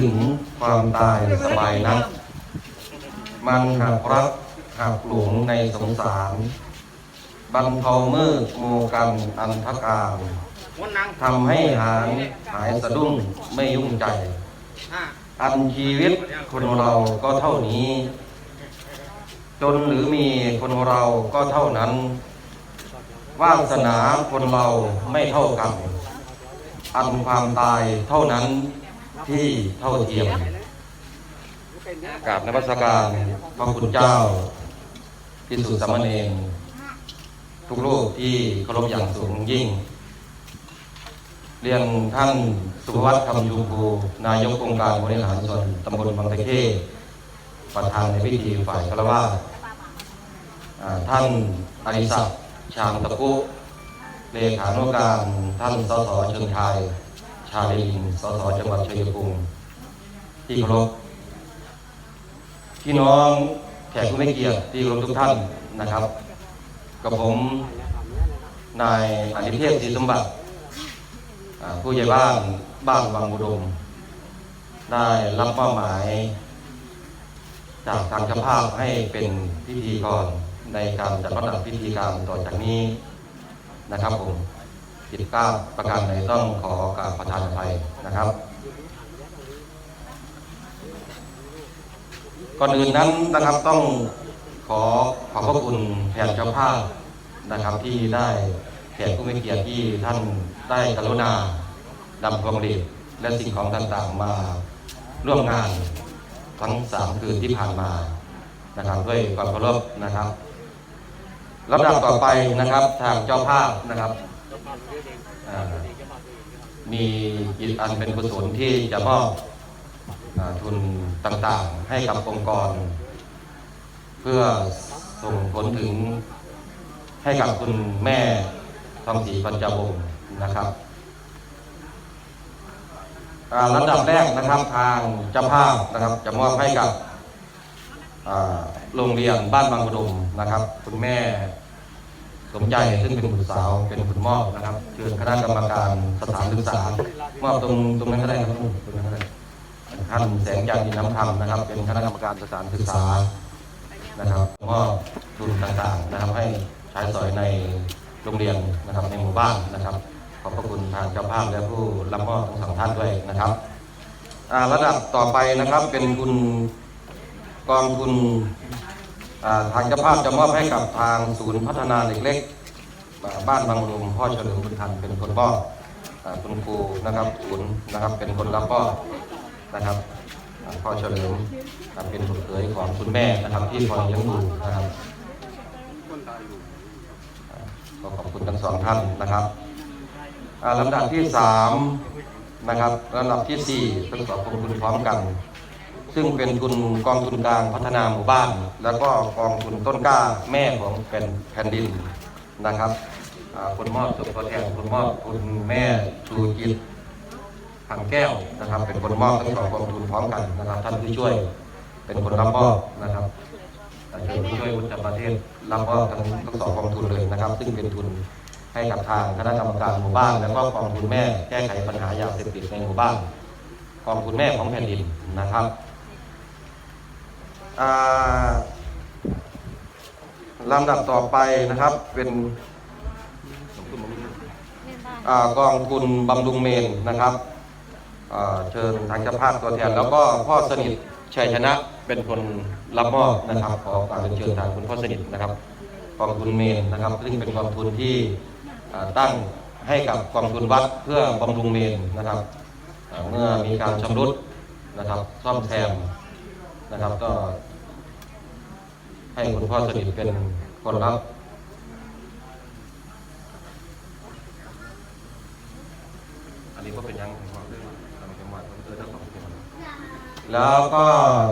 ถึงความตายสบายนัก มันหักรักหักหลวงในสงสารบรรเทามืดโมกันอันทการวันนังทำให้หายหายสะดุ้งไม่ยุ่งใจ อันชีวิตคนเราก็เท่านี้ จนหรือมีคนเราก็เท่านั้นวาสนาคนเราไม่เท่ากัน อันความตายเท่านั้น ที่เท่าเทียมกราบนมัสการพระคุณเจ้าพิสุทธิสามเณรทุกรูปที่เคารพอย่างสูงยิ่ง เรียนท่านสุวัฒน์คำชูภูนายกองค์การบริหารส่วนตำบลบางตะเข้ประธานในพิธีฝ่ายคารวะอ่าท่านอริศักดิ์ชางตะกุเลขานุการท่านสสเชิงชายาลินสสจังหวัดชัยภูมิที่เคารพพี่น้องแขกผู้ไม่เกียรติที่เคารพทุกท่านนะครับ กับผมนายอนิเทพศรีสมบัติผู้ใหญ่บ้านบ้านวังอุดม ได้รับมอบหมาย จากทางเจ้าภาพให้เป็นพิธีกรในการจัดลำดับพิธีการต่อจากนี้นะครับผม ผิดพลาดประการใดต้องขอกราบประทานอภัยนะครับก่อนอื่นนั้นนะครับต้องขอขอบพระคุณแทนเจ้าภาพนะครับที่ได้แขกผู้มีเกียรติที่ท่านได้กรุณานำพวงหลีดและสิ่งของต่างๆมาร่วมงานทั้งสามคืนที่ผ่านมานะครับด้วยความเคารพนะครับลำดับต่อไปนะครับทางเจ้าภาพนะครับ มีกิจอันเป็นกุศลที่จะมอบทุนต่างๆ ให้กับองค์กร เพื่อส่งผลถึงให้กับคุณแม่ทองศรีปัญจวงศ์นะครับอ่าลำดับแรกนะครับทางเจ้าภาพนะครับ จะมอบให้กับโรงเรียนบ้านบางกระดมนะครับ คุณแม่ สมใจซึ่งเป็นบุตรสาวเป็นคุณมอบนะครับเชิญคณะกรรมการสถานศึกษามอบตรงตรงนั้นก็ได้ครับท่านแสงจันทร์น้ำธรรมนะครับ เป็นคณะกรรมการสถานศึกษานะครับมอบทุนต่างๆนะครับให้ใช้สอยในโรงเรียนนะครับในหมู่บ้านนะครับ ขอบพระคุณทางเจ้าภาพและผู้รับมอบทั้งสองท่านด้วยนะครับระดับต่อไปนะครับเป็นคุณกองทุน ทางเจ้าภาพจะมอบให้กับทางศูนย์พัฒนาเด็กเล็กอ่าบ้านบางลมพ่อเฉลิมบุญทันเป็นคนมอบอ่าคุณครูนะครับศูนย์นะครับเป็นคนรับมอบนะครับพ่อเฉลิมเป็นบุตรเขยของคุณแม่นะครับที่คอยเลี้ยงดูนะครับอ่าก็ขอบคุณทั้งสองท่านนะครับลำดับที่สามนะครับลำดับที่สี่ทั้งสองขอบคุณพร้อมกัน ซึ่งเป็นทุนกองทุนกลางพัฒนาหมู่บ้าน แล้วก็กองทุนต้นกล้าแม่ของเป็นแผ่นดินนะครับคุณมอบตัวแทนคุณมอบคุณแม่ชูจิตทางแก้วนะครับ เป็นคนมอบทั้งสองกองทุนพร้อมกันนะครับ ท่านผู้ช่วยเป็นคนรับมอบนะครับเชิญผู้ช่วยวุฒิประเทศรับมอบทั้งทั้งสองกองทุนเลยนะครับ ซึ่งเป็นทุนให้กับทางคณะกรรมการหมู่บ้าน แล้วก็กองทุนแม่แก้ไขปัญหายาเสพติดในหมู่บ้านกองทุนแม่ของแผ่นดินนะครับ ลำดับต่อไปนะครับเป็นอกองทุนบำรุงเมนนะครับเชิญทางเจ้าภาพตัวแทน แล้วก็พ่อสนิทชัยชนะเป็นคนรับมอบนะครับขอการเชิญทางคุณพ่อสนิทนะครับกองทุนเมนนะครับ ซึ่งเป็นกองทุนที่ตั้งให้กับกองทุนวัดเพื่อบำรุงเมนนะครับเมื่อมีการชำรุดนะครับซ่อมแซมนะครับก็ ให้คุณพ่อสนิทเป็นคนรับ อันนี้ก็เป็นยังของเรื่องทางจังหวัดอำเภอทั้งสองจังหวัดแล้วก็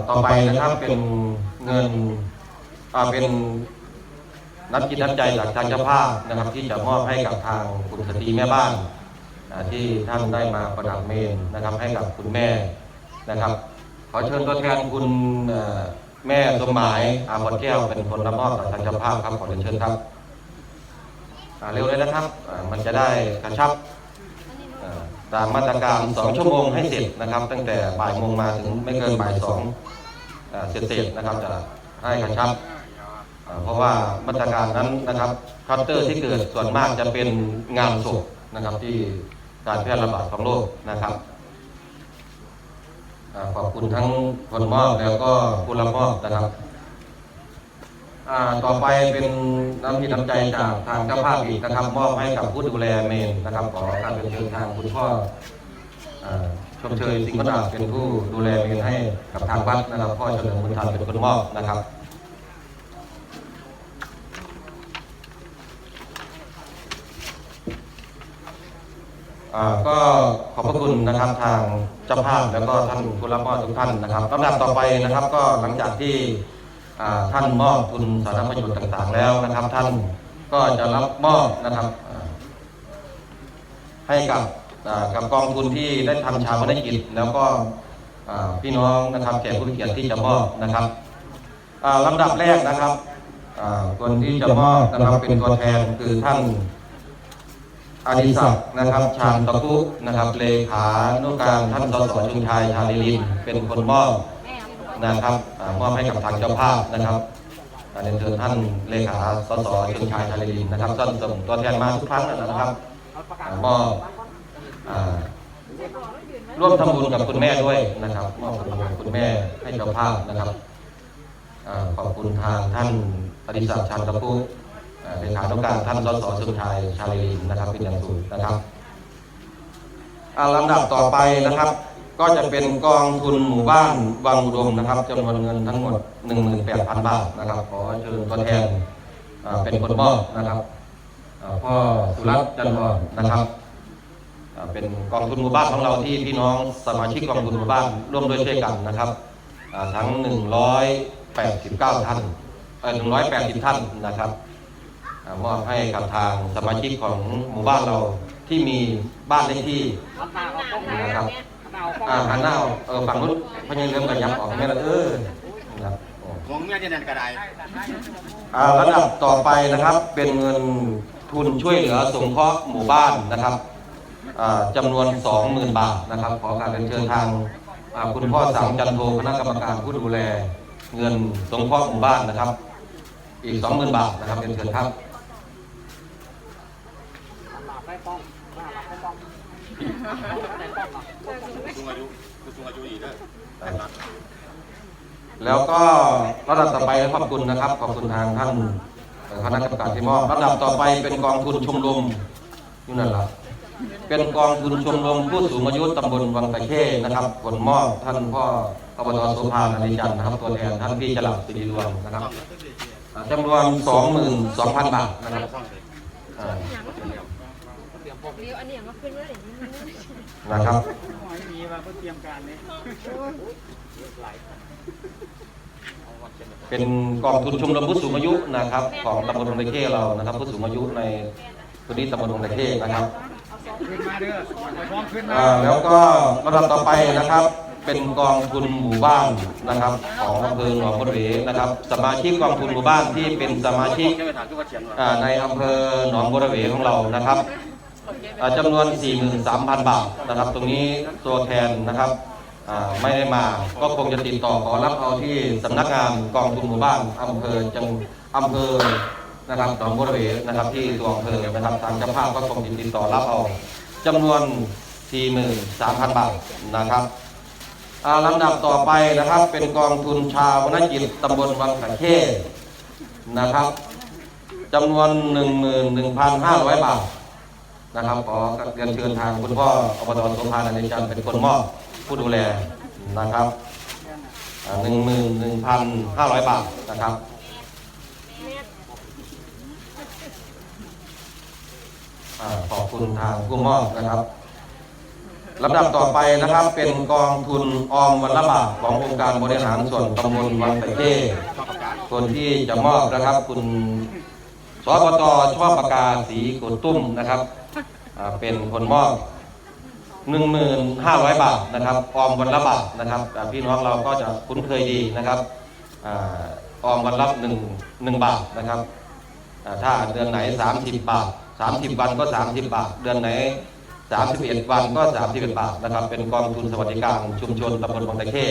ต่อไปนะครับเป็นเงินอ่าเป็นนับจิตนับใจจากทางเจ้าภาพนะครับ ที่จะมอบให้กับทางคุณสตรีแม่บ้านอ่าที่ท่านได้มาประดับเมนนะครับ ให้กับคุณแม่นะครับ ขอเชิญตัวแทนคุณเอ่อ แม่สมหมายอาบดแก้วเป็นคนรับมอบจากทางเจ้าภาพครับขอเรียนเชิญครับอ่าเร็วเลยนะครับอ่ามันจะได้กระชับอ่อตามมาตรการ2ชั่วโมงให้เสร็จนะครับ ตั้งแต่บ่ายโมงมาถึงไม่เกินบ่ายสองเอ่อเสร็จนะครับจะให้กระชับเอ่อเพราะว่ามาตรการนั้นนะครับคัตเตอร์ที่เกิดส่วนมากจะเป็นงานศพนะครับที่การแพร่ระบาดของโรคนะครับ ขอบคุณทั้งคนมอบแล้วก็ผู้รับมอบนะครับอ่าต่อไปเป็นน้ำจิตน้ำใจจากทางเจ้าภาพอีกนะครับมอบให้กับผู้ดูแลเมนนะครับขอการเป็นเชิญทางคุณพ่ออ่าชมเชยสิงห์วราชเป็นผู้ดูแลเมนให้กับทางวัดนะครับพ่อเฉลิมบุญธรรมเป็นคนมอบนะครับ อ่าก็ขอบพระคุณนะครับทางเจ้าภาพแล้วก็ท่านผู้รับมอบทุกท่านนะครับลำดับต่อไปนะครับก็หลังจากที่อ่าท่านมอบทุนสาธารณประโยชน์ต่างๆ แล้วนะครับ ท่านก็จะรับมอบนะครับอ่าให้กับอ่ากับกองทุนที่ได้ทำชาวพนกิจแล้วก็อ่าพี่น้องนะครับแขกผู้มีเกียรติที่จะมอบนะครับอ่าลำดับแรกนะครับอ่าคนที่จะมอบนะครับเป็นตัวแทนคือท่าน อดิศักดิ์นะครับชาญตะกุนะครับเลขานุการท่านสสชุมชายชาลิลินเป็นคนมอบนะครับมอบให้กับทางเจ้าภาพนะครับเรียนเชิญท่านเลขาสสชุมชายชาลิลินนะครับท่านส่งตัวแทนมาทุกครั้งนะครับมอบร่วมทำบุญกับคุณแม่ด้วยนะครับมอบทำบุญคุณแม่ให้เจ้าภาพนะครับขอบคุณทางท่านอดิศักดิ์ชาญตะกุ เอ่อเลขานุการท่านสสสุชัยชาลีลินนะครับเป็นอย่างสูงนะครับอ่าลำดับต่อไปนะครับ ก็จะเป็นกองทุนหมู่บ้านวังอุดมนะครับจำนวนเงินทั้งหมด 18,000 บาทนะครับขอเชิญตัวแทนเป็นคนมอบนะครับพ่อสุรัตน์จันทร์นะครับเป็นกองทุนหมู่บ้านของเราที่พี่น้องสมาชิกกองทุนหมู่บ้านร่วมด้วยช่วยกันนะครับอ่าทั้ง 189 ท่านเอ่อ180 ท่านนะครับ มอบให้กับทางสมาชิกของหมู่บ้านเราที่มีบ้านเลขที่นะครับอ่าหันหน้าออกเออฝั่งนู้นพญาเริ่มกันยับออกแม่ละเออนะครับโอ้ของเมียจะนั่นก็ได้อ่าระดับต่อไปนะครับเป็นเงินทุนช่วยเหลือสงเคราะห์หมู่บ้านนะครับอ่าจำนวน 20,000 บาทนะครับ ขอการเรียนเชิญทางอ่าคุณพ่อสังจันโทคณะกรรมการผู้ดูแล เงินสงเคราะห์หมู่บ้านนะครับ อีก 20,000 บาทนะครับเรียนเชิญครับ ผู้สูงอายุผู้สูงอายุอีกเด้อแล้วก็ระดับต่อไปขอบคุณนะครับ ขอบคุณทางท่านคณะกรรมการที่มอบระดับต่อไปเป็นกองทุนชมรมอยู่นั่นแหละเป็นกองทุนชมรมผู้สูงอายุตำบลวังตะเข้นะครับผลมอบท่านพ่ออบตโสภาอริจันทร์นะครับตัวแทนท่านพี่จลับสิริรวงนะครับอ่าจำนวน 22,000 บาทนะครับ อ่าเรียวอันนี้มาขึ้นว่าอย่างนี้มันนะครับมีมาเพื่อเตรียมการนี้เป็นกองทุนชมรมผู้สูงอายุนะครับ ของตำบลวังตะเข้เรานะครับผู้สูงอายุในพื้นที่ตำบลวังตะเข้นะครับขึ้นมาเด้อไปพร้อมขึ้นมาอ่าแล้วก็ระดับต่อไปนะครับ เป็นกองทุนหมู่บ้านนะครับ ของอำเภอหนองบัวเหวนะครับ สมาชิกกองทุนหมู่บ้านที่เป็นสมาชิกแค่ไปถามทุกคนเฉียงหรออ่าในอำเภอหนองบัวเหวของเรานะครับอ่า จำนวน 43,000 บาทนะครับ ตรงนี้ตัวแทนนะครับไม่ได้มา ก็คงจะติดต่อขอรับเอาที่สำนักงานกองทุนหมู่บ้านอำเภอจังอำเภอนะครับหนองบัวเวนะครับที่ตัวอำเภอนะครับทางเจ้าภาพก็คงจะติดต่อรับเอาจำนวน 43,000 บาทนะครับลำดับต่อไปนะครับ เป็นกองทุนชาววนกิจตำบลวังตะเข้นะครับจำนวน 11,500 บาท นะครับขอเรียนเชิญทางคุณพ่ออบตสมภารอนิจันทร์เป็นคนมอบผู้ดูแลนะครับหนึ่งหมื่นหนึ่งพันห้าร้อยบาทนะครับอ่าขอบคุณทางผู้มอบนะครับลำดับต่อไปนะครับเป็นกองทุนออมวันละบาทขององค์การบริหารส่วนตำบลวังตะเข้ชอบประกาศคนที่จะมอบนะครับคุณ สปตชอบประกาศสีกุดตุ้มนะครับเป็นคนมอบ1,500 บาทนะครับออมวันละบาทนะครับพี่น้องเราก็จะคุ้นเคยดีนะครับออมวันละหนึ่งหนึ่งบาทนะครับถ้าเดือนไหน 30 บาท 30 วันก็ 30 บาท เดือนไหน 31 วันก็ 31 บาทนะครับ เป็นกองทุนสวัสดิการชุมชนตำบลบางตะเข้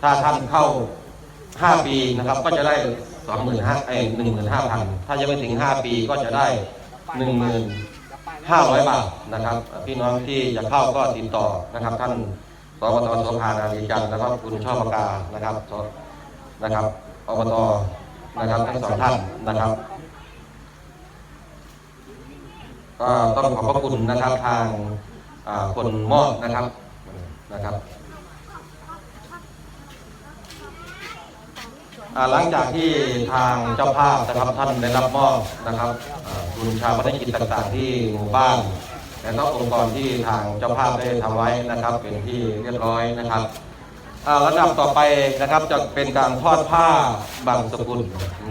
ถ้าท่านเข้า 5 ปีนะครับก็จะได้ 25,000ไอ้15,000ถ้ายังไม่ถึง5ปีก็จะได้15,500บาทนะครับพี่น้องที่จะเข้าก็ติดต่อนะครับ ท่านสบตโสภานารีจันทร์นะครับคุณช่อปากานะครับสนะครับอบตนะครับทั้งสองท่านนะครับก็ต้องขอบพระคุณนะครับทางอ่าคนมอบนะครับนะครับ อ่าหลังจากที่ทางเจ้าภาพนะครับท่านได้รับมอบนะครับอ่าทุนชาปนกิจต่างๆ ที่หมู่บ้าน และก็องค์กรที่ทางเจ้าภาพได้ทำไว้นะครับ เป็นที่เรียบร้อยนะครับอ่าระดับต่อไปนะครับจะเป็นการทอดผ้าบางสกุล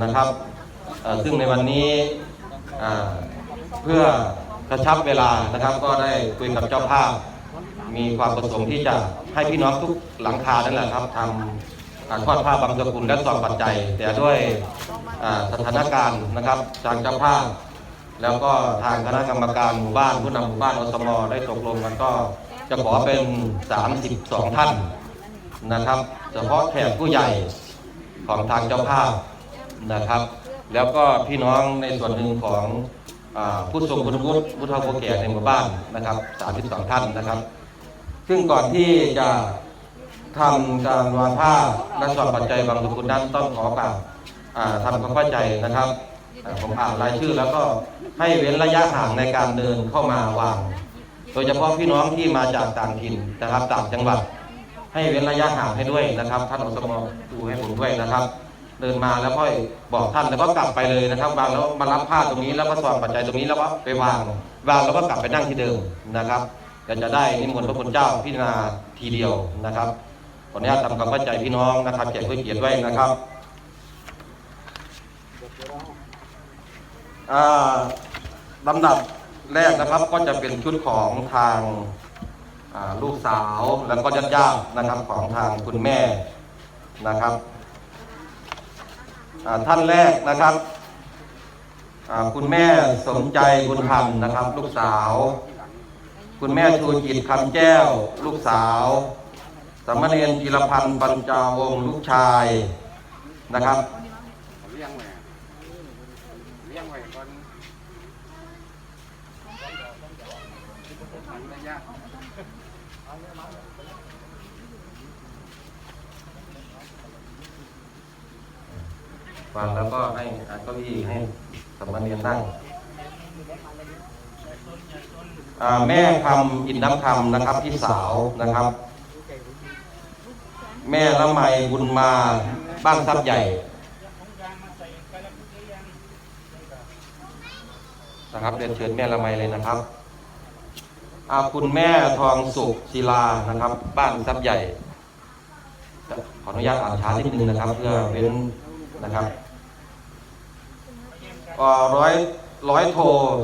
นะครับเอ่อซึ่งในวันนี้อ่าเพื่อกระชับเวลานะครับก็ได้คุยกับเจ้าภาพ มีความประสงค์ที่จะให้พี่น้องทุกหลังคานั่นแหละครับทำ การทอดผ้าบางสกุลและซองปัจจัย แต่ด้วยสถานการณ์นะครับทางเจ้าภาพแล้วก็ทางคณะกรรมการหมู่บ้านผู้นำหมู่บ้านอสมได้ตกลงกันก็จะขอเป็น 32 ท่านนะครับ เฉพาะแขกผู้ใหญ่ของทางเจ้าภาพนะครับ แล้วก็พี่น้องในส่วนหนึ่งของอผู้ทรงคุณวุฒิผู้เฒ่าผู้แก่ในหมู่บ้านนะครับ 32 ท่านนะครับ ซึ่งก่อนที่จะ ทำการวางผ้าและสอบปัจจัยบางสกุลนั้นต้องขอกราบอ่าทำความเข้าใจนะครับอ่าผมอ่านรายชื่อแล้วก็ให้เว้นระยะห่างในการเดินเข้ามาวาง โดยเฉพาะพี่น้องที่มาจากต่างถิ่นนะครับต่างจังหวัด ให้เว้นระยะห่างให้ด้วยนะครับ ท่านอสมดูให้ผมด้วยนะครับ เดินมาแล้วก็บอกท่านแล้วก็กลับไปเลยนะครับวางแล้วมารับผ้าตรงนี้แล้วก็สอบปัจจัยตรงนี้แล้วก็ไปวางวางแล้วก็กลับไปนั่งที่เดิมนะครับก็จะได้นิมนต์พระคุณเจ้าพิจารณาทีเดียวนะครับ ขออนุญาตทำความเข้าใจพี่น้องนะครับแจกด้วยเกียรติไว้นะครับอ่าลำดับแรกนะครับก็จะเป็นชุดของทางอ่าลูกสาวแล้วก็ญาติญาติๆนะครับของทางคุณแม่นะครับอ่าท่านแรกนะครับอ่าคุณแม่สมใจบุญธรรมนะครับ ลูกสาว คุณแม่ชูจิตคำแก้ว ลูกสาว สามเณรจิรพันธ์ปัญจาวงศ์ลูกชายนะครับว้เลี้ยงไว้ก่อนระยะฟังแล้วก็ให้อาเก้าอี้ให้สามเณรนั่งแม่คำอินน้ำคำนะครับพี่สาวนะครับ แม่ละไมบุญมาบ้านทรัพย์ใหญ่นะครับเรียนเชิญแม่ละไมเลยนะครับอาคุณแม่ทองสุขศิลานะครับ บ้านทรัพย์ใหญ่ ขออนุญาตอ่านช้านิดนึงนะครับ เพื่อเว้นนะครับก็ร้อยร้อยโท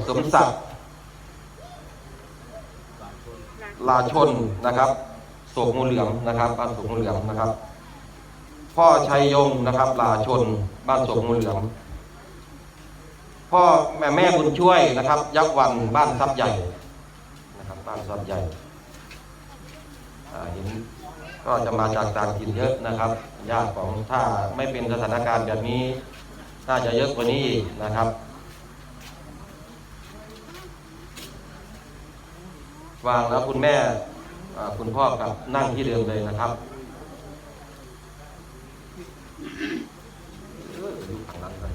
สมศักดิ์ลาชนนะครับ โศกงูเหลืองนะครับบ้านโศกงูเหลืองนะครับ พ่อชัยยงนะครับลาชนบ้านโศกงูเหลืองพ่อแม่แม่บุญช่วยนะครับ ยักษ์วันบ้านทรัพย์ใหญ่นะครับ บ้านทรัพย์ใหญ่อ่าเห็นก็จะมาจากต่างถิ่นเยอะนะครับญาติของถ้าไม่เป็นสถานการณ์แบบนี้ น่าจะเยอะกว่านี้นะครับ วางแล้วคุณแม่ คุณพ่อกับนั่งที่เดิมเลยนะครับเอออยู่ข้างหลังกัน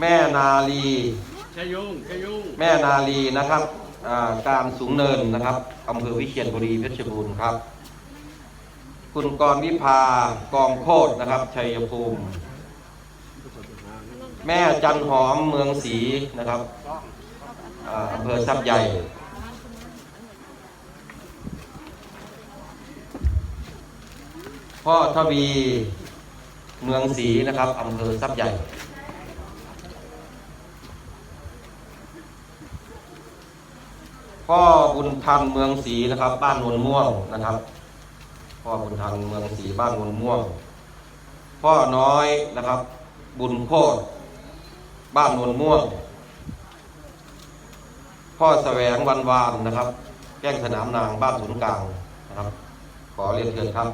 แม่นาลีชยุงชยุงแม่นาลีนะครับอ่าการสูงเนินนะครับอำเภอวิเชียรบุรีเพชรบูรณ์ครับ คุณกรวิภากองโคตรนะครับชัยภูมิ แม่จันหอมเมืองศรีนะครับอ่าอำเภอทรัพย์ใหญ่พ่อทวีเมืองศรีนะครับอำเภอทรัพย์ใหญ่ พ่อบุญทันเมืองศรีนะครับ บ้านนวลม่วงนะครับ พ่อบุญทันเมืองศรีบ้านนวลม่วง พ่อน้อยนะครับ บุญโคตร บ้านนวลม่วง พ่อแสวงวันวานนะครับ แก้งสนามนางบ้านศูนย์กลางนะครับ ขอเรียนเชิญครับ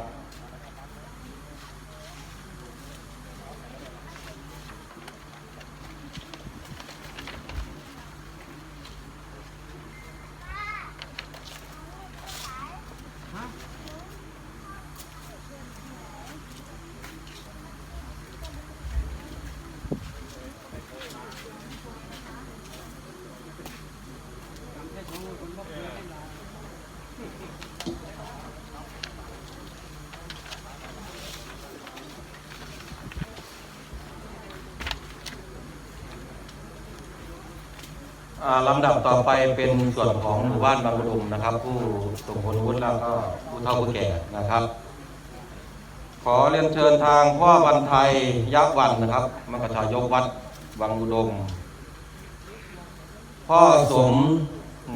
อ่าลำดับต่อไปเป็นส่วนของหมู่บ้านบางประดุมนะครับ ผู้สมผลวุฒิแล้วก็ผู้เฒ่าผู้แก่นะครับ ขอเรียนเชิญทางพ่อวันไทยยักษ์วันนะครับมกชายกวัดวังอุดม พ่อสม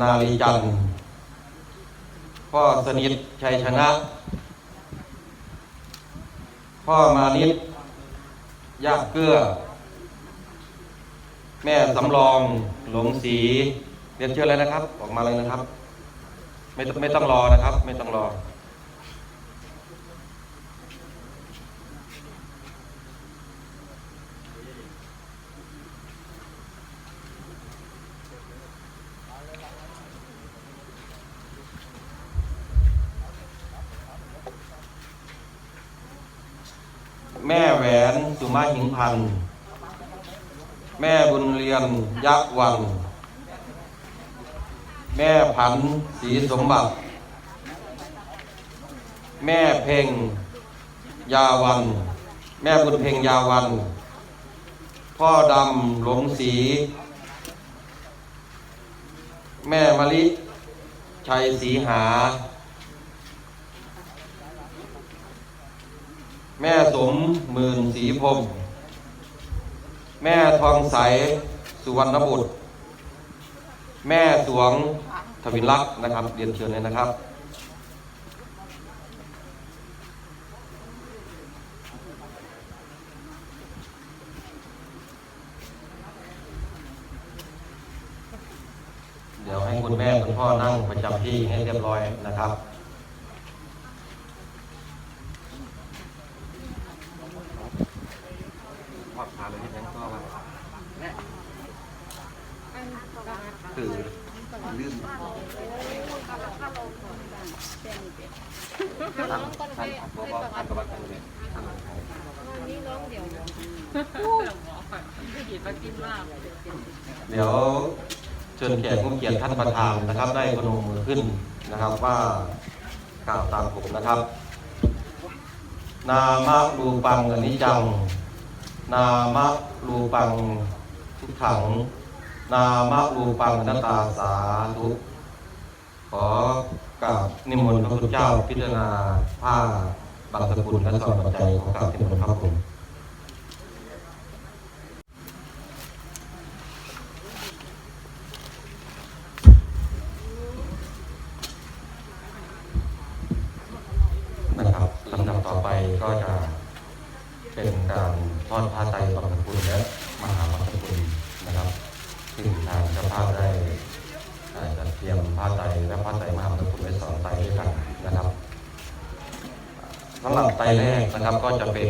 นาลีจันทร์พ่อสนิทชัยชนะ พ่อมานิตยากเกื้อ แม่สำรอง หลงสีเรียนเชิญเลยนะครับ ออกมาเลยนะครับ ไม่ต้องไม่ต้องรอนะครับ ไม่ต้องรอแม่แหวนสุมาหิงพันธ์ แม่บุญเรียนยักษ์วันแม่ผันศรีสมบัติ แม่เพ่งยาวัน แม่บุญเพ่งยาวัน พ่อดำหลงสี แม่มะลิชัยศรีหา แม่สมหมื่นสีพรม แม่ทองใส สุวรรณบุตร แม่สวงทวินลักษ์นะครับ เรียนเชิญเลยนะครับ เดี๋ยวให้คุณแม่คุณพ่อนั่งประจำที่ให้เรียบร้อยนะครับ ทอดขาเลยที่ฉันก็ว่าคือลืมท่า นท่านบอกว่าท่านกบัตรกันเลยท่านนี่น้องเดี๋ยวเดี๋ยวเชิญแขกผู้เกียรติท่านประธานนะครับ ได้พนมมือขึ้นนะครับว่ากล่าวตามผมนะครับ นามะรูปังอนิจจัง นามะรูปังทุกขัง นามะรูปังนัตตาสาธุขอ กราบนิมนต์พระพุทธเจ้าพิจารณาผ้าบางสกุลและสอนปัจจัยของกราบนิมนต์ครับผม นะครับลำดับต่อไปก็จะเป็นการทอดผ้าไตรบางสกุลและมหาบางสกุลนะครับ ซึ่งทางเจ้าภาพได้เอ่อจัดเตรียมผ้าไตรและผ้าไตรมหาบางสกุลไว้สองไตรด้วยกันนะครับสำหรับไตรแรก นะครับก็จะเป็น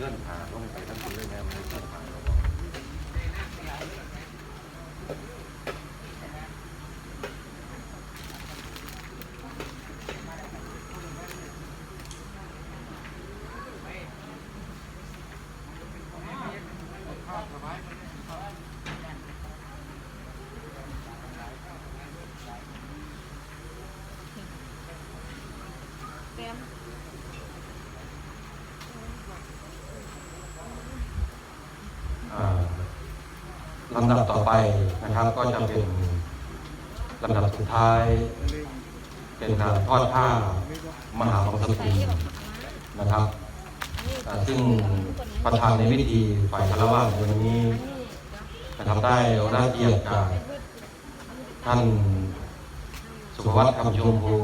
เลื่อนผ่านต้องไปทั้งคืนเลยแม่ไม่ไเพื่อนผ่าน ไปนะครับก็จะเป็นลำดับสุดท้าย เป็นการทอดผ้ามหาวังสกุลนะครับอ่าซึ่งประธานในพิธีฝ่ายคารวะในวันนี้นะครับได้รับเกียรติจากท่านสุภวัฒน์คำชมพู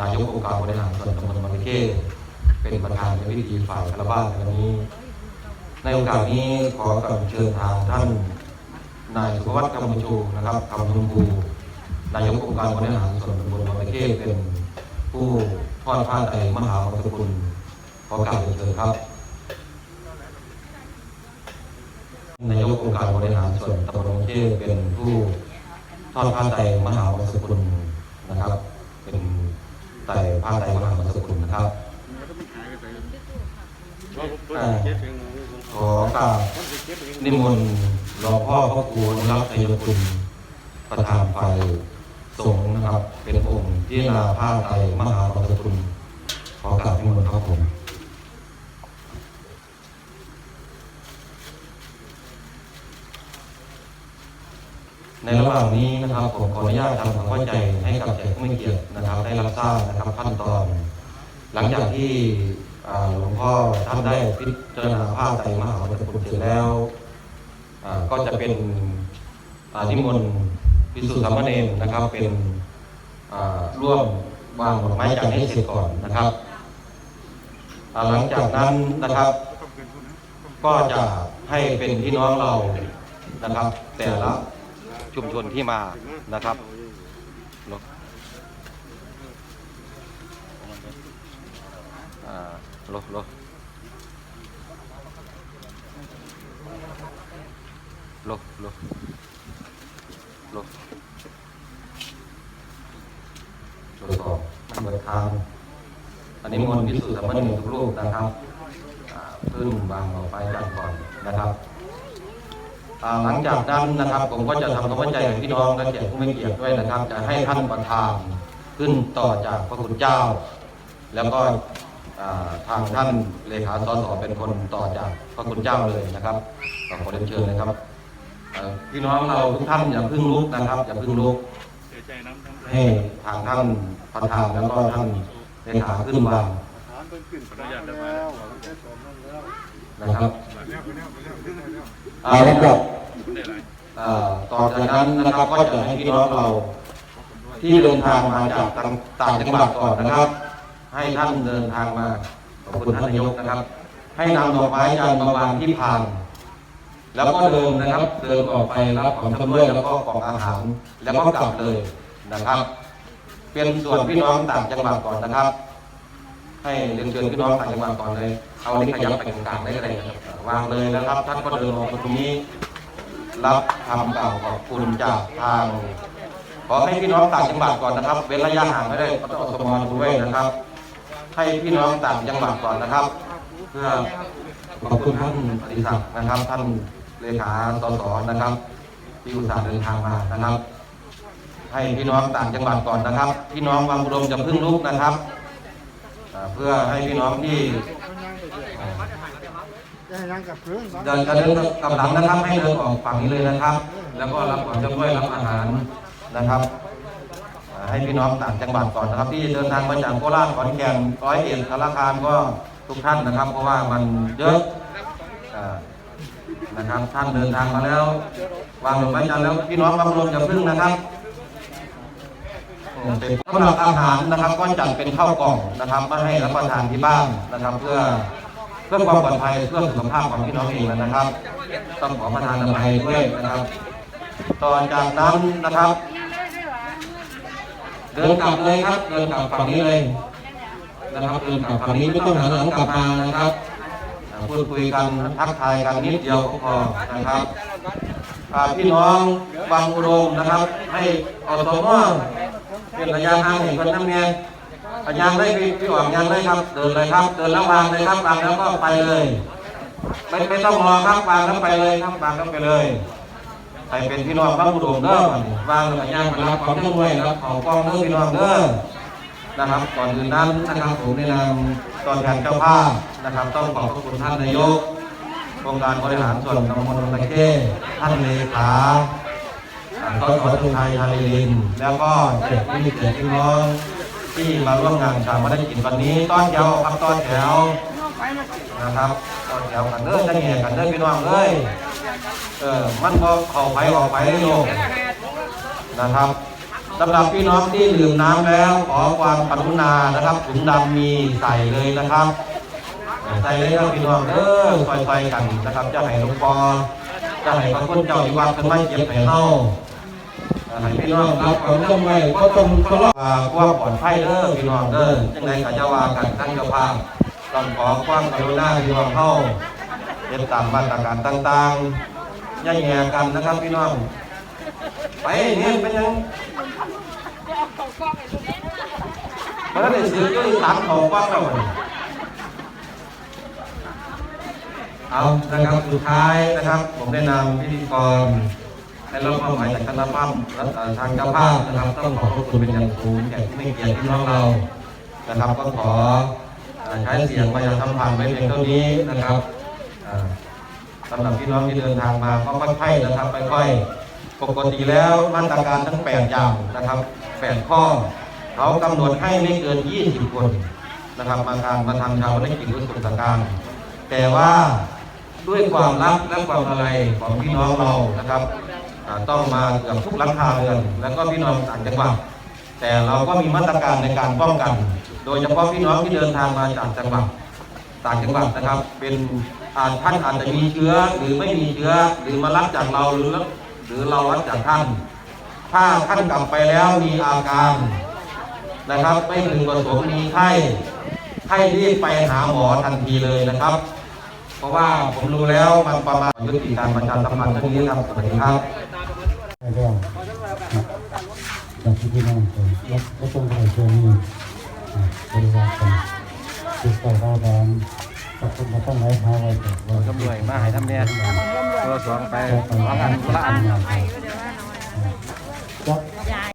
นายกองค์การบริหารส่วนตำบลบางเก้เป็นประธานในพิธีฝ่ายคารวะในวันนี้ ในโอกาสนี้ขอกราบเชิญทางท่าน นายสุวัฒน์คำชูนะครับคำชมพูนายกองค์การบริหารส่วนตำบลบางเก้เป็นผู้ทอดผ้าไตรมหาวังสกุลขอกราบเรียนเชิญครับนายกองค์การบริหารส่วนตำบลบางเก้เป็นผู้ทอดผ้าไตรมหาวังสกุลนะครับ เป็นไตรผ้าไตรมหาวังสกุลนะครับขอกราบนิมนต์ หลวงพ่อพระครูนะครับชัยคุณประธานฝ่ายสงฆ์นะครับ เป็นองค์ที่นาผ้าไตรมหาวังสกุลขอกราบนิมนต์ครับผมในระหว่างนี้นะครับผมขออนุญาตทำความเข้าใจให้กับแขกผู้มีเกียรตินะครับ ได้รับทราบนะครับขั้นตอน หลังจากที่หลวงพ่อท่านได้พิจารณาผ้าไตรมหาวัตถุเสร็จแล้ว ก็จะเป็นอ่านิมนต์พิสุทธิ์สามเณรนะครับ เป็นร่วมวางดอกไม้จันทร์ให้เสร็จก่อนนะครับ หลังจากนั้นนะครับ ก็จะให้เป็นพี่น้องเรานะครับ แต่ละชุมชนที่มานะครับอ่าโลโลโลโลโลโลสองทำเปิดทางอันนี้มนต์พิสูจน์สามเณรทุกรูปนะครับอ่าพึ่งบางออกไปจากก่อนนะครับอ่าหลังจากนั้นนะครับ ผมก็จะทำความเข้าใจกับพี่น้องและแขกผู้ไม่เกียรติด้วยนะครับ จะให้ท่านประธานขึ้นต่อจากพระคุณเจ้า แล้วก็อ่าทางท่านเลขาสสเป็นคนต่อจากพระคุณเจ้าเลยนะครับขอเรียนเชิญนะครับเอ่อ พี่น้องเราทุกท่านอย่าเพึ่งลุกนะครับอย่าเพึ่งลุกให้ทางท่านประธานแล้วก็ท่านเลขาขึ้นวานะครับเอาละครับอ่าต่อจากนั้นนะครับก็จะให้พี่น้องเรา ที่เดินทางมาจากต่างต่างจังหวัดก่อนนะครับ ให้ท่านเดินทางมาขอบคุณท่านนายกนะครับ ให้นำดอกไม้จันทร์มาวางที่พาน แล้วก็เดินนะครับเดินออกไปรับของชำร่วยแล้วก็ของอาหาร แล้วก็กลับเลยนะครับ เป็นส่วนพี่น้องต่างจังหวัดก่อนนะครับ ให้เรียนเชิญพี่น้องต่างจังหวัดก่อนเลย เอาอันนี้ขยับไปกลางๆได้ก็ได้นะครับวางเลยนะครับ ท่านก็เดินออกมาตรงนี้ รับคำกล่าวขอบคุณจากทางขอให้พี่น้องต่างจังหวัดก่อนนะครับ เว้นระยะห่างไม่ได้ก็ต้องสมอด้วยนะครับ ให้พี่น้องต่างจังหวัดก่อนนะครับ เพื่อขอบคุณท่านอดิศักดิ์นะครับท่าน เลขาสสนะครับ ที่อุตส่าห์เดินทางมานะครับ ให้พี่น้องต่างจังหวัดก่อนนะครับ พี่น้องบางอุดมจะพึ่งลุกนะครับอ่าเพื่อให้พี่น้องที่จะให้นั่งกับพื้นเดินจะเดินกำลังนะครับ ให้เดินออกฝั่งนี้เลยนะครับ แล้วก็รับของจะด้วยรับอาหารนะครับอ่าให้พี่น้องต่างจังหวัดก่อนนะครับ ที่เดินทางมาจากโคราชขอนแก่นร้อยเอ็ดสารคามก็ทุกท่านนะครับ เพราะว่ามันเยอะอ่า นะครับท่านเดินทางมาแล้ววางดอกไม้จันทร์แล้วพี่น้องบางรวมอย่าพึ่งนะครับเป็นสำหรับอาหารนะครับก็จัดเป็นข้าวกล่องนะครับมาให้รับประทานที่บ้านนะครับ เพื่อเพื่อความปลอดภัยเพื่อสุขภาพของพี่น้องเองนะครับ ต้องขอประทานอภัยด้วยนะครับต่อจากนั้นนะครับ เดินกลับเลยครับ เดินกลับฝั่งนี้เลยนะครับเดินกลับฝั่งนี้ไม่ต้องหันหลังกลับมานะครับ พูดคุยกันทักทายกันนิดเดียวก็พอนะครับพี่น้องบางอุดมนะครับ ให้อสมเป็นระยะห่างเห็นคนน้ำเนียอายางเลยพี่พี่หวังยางเลยครับเดินเลยครับเดินแล้ววางเลยครับวางแล้วก็ไปเลยไม่ไม่ต้องรอครับวางแล้วไปเลยครับวางแล้วไปเลยใครเป็นพี่น้องพระบุรุษเด้อวางแล้วก็ยางไปรับของต้ว้รับของกองเด้อพี่น้องเด้อ นะครับ ก่อนอื่นนั้นนะครับผมในนามตอนแทนเจ้าภาพนะครับ ต้องขอบพระคุณท่านนายกองค์การบริหารส่วนตำบลตะเข้ท่านเลขาอ่าสสทุไทยฮาริลิน แล้วก็เจ็ดพี่เจ็ดพี่น้องที่มาร่วมงานชามาได้กินวันนี้ ต้อนแถวครับต้อนแถวนะครับต้อนแถวกันเด้อจะแง่กันเด้อพี่น้องเอ้ยเออมันก็เข้าไปออกไปโยมนะครับ สำหรับพี่น้องที่ดื่มน้ำแล้ว ขอความกรุณานะครับถุงดำมีใส่เลยนะครับ ใส่เลยครับพี่น้องเด้อคอยๆกันนะครับจะให้หลวงพ่อจะให้พระคุณเจ้าอยู่วัดขึ้นมเก็บให้เฮาให้พี่น้องครับผมต้องไว้ก็ต้องเคารพความปลอดภัยเด้อพี่น้องเด้อจังไดก็จะว่ากันทั้งเจ้าภาพต้องขอความกรุณาพี่น้องเฮาเป็นตามมาตรการต่างๆย่าแย่กันนะครับพี่น้อง ไปเนี่ยเป็นยังเพราะฉะนั้นสื่อก็ตามของกว้างแล้วเอานะครับสุดท้ายนะครับ ผมได้นำพิธีกรและรับมอบหมายจากคณะภาพและทางเจ้าภาพนะครับ ต้องขอขอบคุณเป็นอย่างสูงแก่ที่ไม่เกียรติพี่น้องเรานะครับ ก็ขอใช้เสียงประชาสัมพันไว้เพียงเท่านี้นะครับสำหรับพี่น้องที่เดินทางมาก็ค่อยๆนะครับค่อยๆ ปกติแล้วมาตรการทั้ง 8 อย่างนะครับ 8 ข้อ เขากำหนดให้ไม่เกิน 20 คนนะครับมาทานมาทำชาวนักกิจรุ่นสุขการ แต่ว่าด้วยความรักและความอะไรของพี่น้องเรานะครับต้องมาเกือบทุกหลังคาเรือน แล้วก็พี่น้องต่างจังหวัดแต่เราก็มีมาตรการในการป้องกัน โดยเฉพาะพี่น้องที่เดินทางมาจากจังหวัดต่างจังหวัดนะครับ เป็นอ่าท่านอาจจะมีเชื้อหรือไม่มีเชื้อหรือมารับจากเราหรือ รือเรารับจากท่าน ถ้าท่านกลับไปแล้วมีอาการนะครับ ไม่พึงประสงค์มีไข้ให้รีบไปหาหมอทันทีเลยนะครับ เพราะว่าผมรู้แล้วมันประมาณยุติการประชาสัมพันธ์ตรงนี้ครับสวัสดีครับได้แล้วจากที่พี่น้องผมแล้วก็ต้องไปเชิญนี่บริวารกันติดต่อเราแดน คุณมต้องหลายหาไว้ก่อนว่าร่ำรวยมาให้ทำเนี่ยตัวสองไปสองอันคนละอัน